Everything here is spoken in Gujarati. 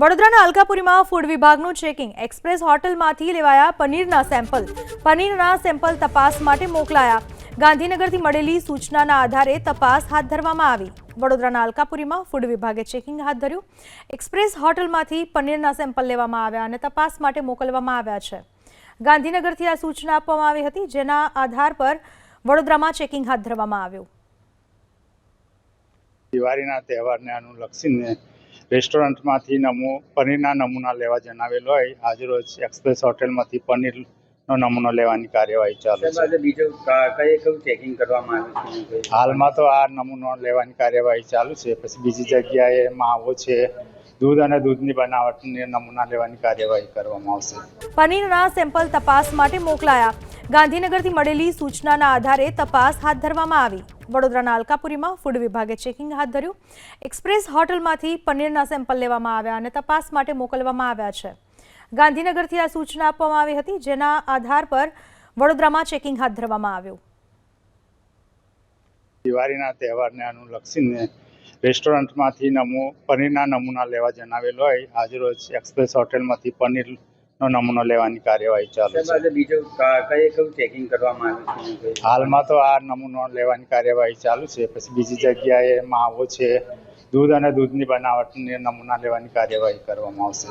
વડોદરાના અલકાપુરીમાં ફૂડ વિભાગનું ચેકિંગ એક્સપ્રેસ હોટલમાંથી લેવાયા પનીરના સેમ્પલ પનીરના સેમ્પલ તપાસ માટે મોકલાયા. ગાંધીનગરથી મળેલી સૂચનાના આધારે તપાસ હાથ ધરવામાં આવી. વડોદરાના અલકાપુરીમાં ફૂડ વિભાગે ચેકિંગ હાથ ધર્યું. એક્સપ્રેસ હોટલમાંથી પનીરના સેમ્પલ લેવામાં આવ્યા અને તપાસ માટે મોકલવામાં આવ્યા છે. ગાંધીનગરથી આ સૂચના આપવામાં આવી હતી, જેના આધાર પર વડોદરામાં ચેકિંગ હાથ ધરવામાં આવ્યું. દિવાળીના તહેવારને અનુલક્ષીને રેસ્ટોરન્ટમાંથી નમૂ પનીરના નમૂના લેવા જણાવેલો હોય. આજરોજ એક્સપ્રેસ હોટેલમાંથી પનીરનો નમૂનો લેવાની કાર્યવાહી ચાલુ છે. બીજું કઈ કયું ચેકિંગ કરવામાં આવ્યું છે? હાલમાં તો આ નમૂનો લેવાની કાર્યવાહી ચાલુ છે. પછી બીજી જગ્યાએ માવો છે. દૂધ અને દૂધની બનાવટની નમૂના લેવાની કાર્યવાહી કરવામાં આવશે. પનીરના સેમ્પલ તપાસ માટે મોકલાયા. ગાંધીનગરથી મળેલી સૂચનાના આધારે તપાસ હાથ ધરવામાં આવી. વડોદરાના અલકાપુરીમાં ફૂડ વિભાગે ચેકિંગ હાથ ધર્યું. એક્સપ્રેસ હોટલમાંથી પનીરના સેમ્પલ લેવામાં આવ્યા અને તપાસ માટે મોકલવામાં આવ્યા છે. ગાંધીનગરથી આ સૂચના આપવામાં આવી હતી, જેના આધાર પર વડોદરામાં ચેકિંગ હાથ ધરવામાં આવ્યું. દિવાળીના તહેવારને અનુલક્ષીને રેસ્ટોરન્ટમાંથી નમૂ, પનીરના નમૂના લેવા જણાવેલો હોય. આજરોજ એક્સપ્રેસ હોટેલમાંથી પનીરનો નમૂનો લેવાની કાર્યવાહી ચાલુ છે. બીજું કઈ કયું ચેકિંગ કરવામાં આવ્યું છે? હાલમાં તો આ નમૂનો લેવાની કાર્યવાહી ચાલુ છે. પછી બીજી જગ્યાએ માવો છે. દૂધ અને દૂધની બનાવટની નમૂના લેવાની કાર્યવાહી કરવામાં આવશે.